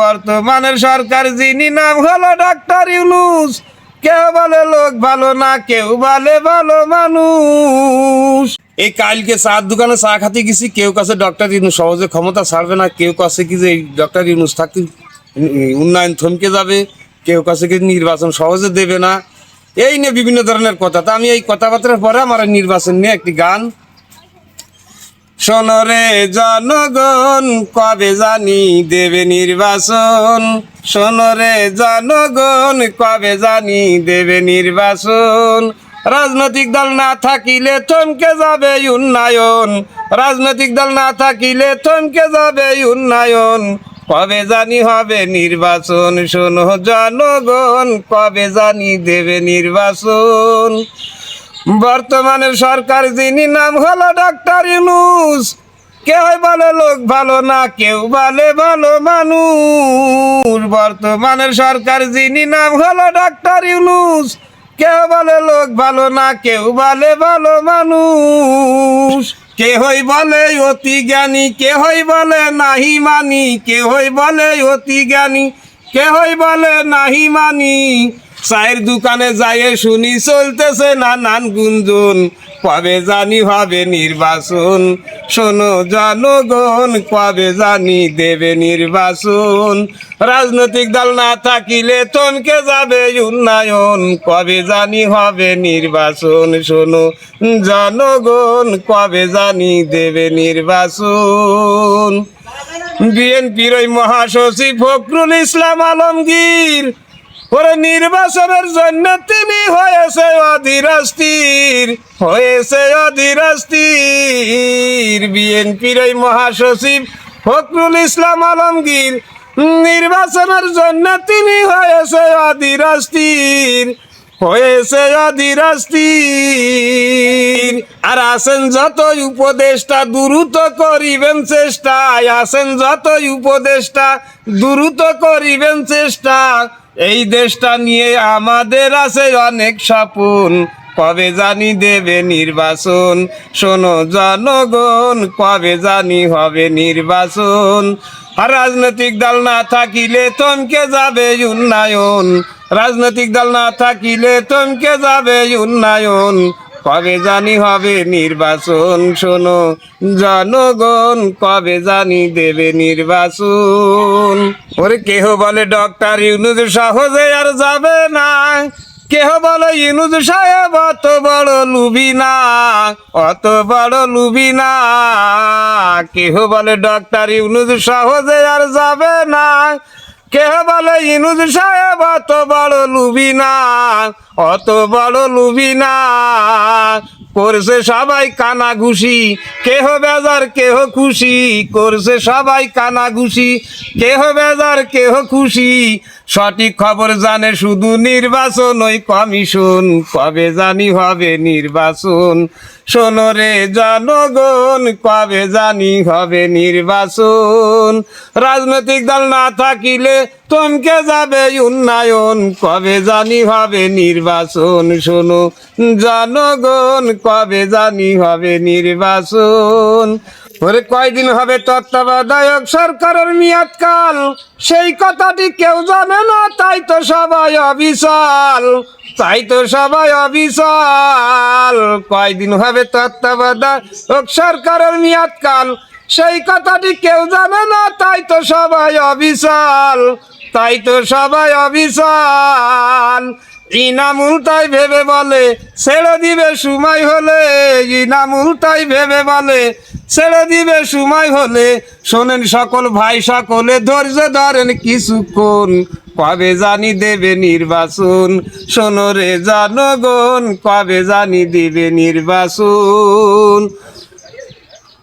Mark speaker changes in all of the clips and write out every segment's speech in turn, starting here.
Speaker 1: বর্তমানের সরকার, যিনি নাম হলো ডাক্তার ইউনুস। কেউ বলে লোক ভালো না, কেউ বলে ভালো মানুষ। এই কালকে চার দোকানে চা খাতে গেছি, কেউ কাছে ডক্টর ইউনুস সহজে ক্ষমতা ছাড়বে না, কেউ কাছে কি যে ডক্টর ইউনুস থাকতে উন্নয়ন থমকে যাবে, কেউ কাছে কি নির্বাচন সহজে দেবে না। এই নিয়ে বিভিন্ন ধরনের কথা। তা আমি এই কথাবার্তার পরে আমার নির্বাচন নিয়ে একটি গান শোনরে জনগণ, কবে জানি দেবে নির্বাচন শোনরে জনগণ, কবে জানি দেবে নির্বাচন রাজনৈতিক দল না থাকিলে থমকে যাবে উন্নয়ন। রাজনৈতিক দল না থাকিলে থমকে যাবে উন্নয়ন। কবে জানি হবে নির্বাচন শোনো জনগণ, কবে জানি দেবে নির্বাচন বর্তমানে সরকার যিনি নাম হলো ডাক্তার ইউনুস কেউ বলে লোক ভালো না, কেউ বলে ভালো মানুষ। বর্তমানের সরকার যিনি নাম হলো ডাক্তার ইউনুস কেউ বলে লোক ভালো না, কেউ বলে ভালো মানুষ। কেহই বলে অতি জ্ঞানী, কেহই বলে নাহি মানি, কেহই বলে অতি জ্ঞানী, কেহই বলে নাহি মানি। চায়ের দোকানে যাইয়ে শুনি চলতেছে নানান গুঞ্জন। কবে জানি হবে নির্বাচন শোনো জনগণ, কবে জানি দেবে নির্বাচন রাজনৈতিক দল না থাকিলে থমকে যাবে উন্নয়ন। কবে জানি হবে নির্বাচন শোনো জনগণ, কবে জানি দেবে নির্বাচন বিএনপির ওই মহাসচিব ফখরুল ইসলাম আলমগীর ওরে নির্বাচনের জন্য তিনি হয়েছে অধীরস্থির হয়েছে অধীরস্থির। বিএনপির ওই মহাসচিব ফখরুল ইসলাম আলমগীর নির্বাচনের জন্য তিনি হয়েছে অধীরস্থির হয়েছে অধীরস্থির। আর আছেন যত উপদেষ্টা, দ্রুত করিবেন চেষ্টা। আছেন যত উপদেষ্টা, দ্রুত করিবেন চেষ্টা। এই দেশটা নিয়ে আমাদের আছে অনেক সাপুন কবে জানি দেবে নির্বাচন? শোনো জনগণ, কবে জানি হবে নির্বাচন? রাজনৈতিক দল না থাকিলে তমকে যাবে উন্নয়ন। রাজনৈতিক দল না থাকিলে তমকে যাবে উন্নয়ন। কবে জানি হবে নির্বাচন? শোনো, জনগণ কবে জানি দেবে নির্বাচন? ওরে কেহ বলে ডক্টর ইউনুস সহজে আর যাবে না। কেহ বলে ইউনুস সাহেব, অত বড় লুবি না। অত বড় লুবি না। কেহ বলে ডক্টর ইউনুস সহজে আর যাবে না। কেহ বলে ইনুজ সাহেব অত বড় লুবি না অত বড় লুবি না। করছে সবাই কানা ঘুষি কেহ বেজার, কেহ খুশি। করছে সবাই কানা ঘুষি কেহ বেজার, কেহ খুশি। সঠিক খবর জানে শুধু নির্বাচন, ওই কমিশন। কবে জানি হবে নির্বাচন? শোনরে জনগণ, কবে জানি হবে নির্বাচন? রাজনৈতিক দল না থাকিলে থমকে যাবে উন্নয়ন, কবে জানি হবে নির্বাচন, শোনো। জনগণ, কবে জানি হবে নির্বাচন। ওরে কয়দিন হবে তত্ত্বাবধায়ক সরকারের মেয়াদকাল? সেই কথাটি কেউ জানে না, তাই তো সবাই অবিশাল তাই তো সবাই অবিশাল কয়দিন হবে তত্ত্বাবধায়ক সরকারের মেয়াদকাল? সেই কথাটি কেউ জানে না, তাই তো সবাই অবিশাল তাই তো সবাই অবিশাল। ইনামুল তাই ভেবে বলে, ছেড়ে দিবে সময় হলে। ইনামুল তাই ভেবে বলে, ছেড়ে দিবে সময় হলে। শোনেন সকল ভাই সকলে, ধৈর্য ধরেন কিছুক্ষণ। কবে জানি দেবে নির্বাচন শোনরে জনগণ, কবে জানি দিবে নির্বাচন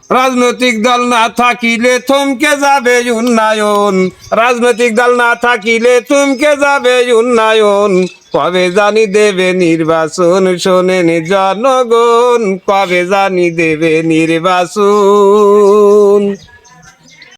Speaker 1: রাজনৈতিক দল না থাকিলে থমকে যাবে উন্নয়ন। রাজনৈতিক দল না থাকিলে থমকে যাবে উন্নয়ন। কবে জানি দেবে নির্বাচন, শোনেন জনগণ, কবে জানি দেবে নির্বাচন।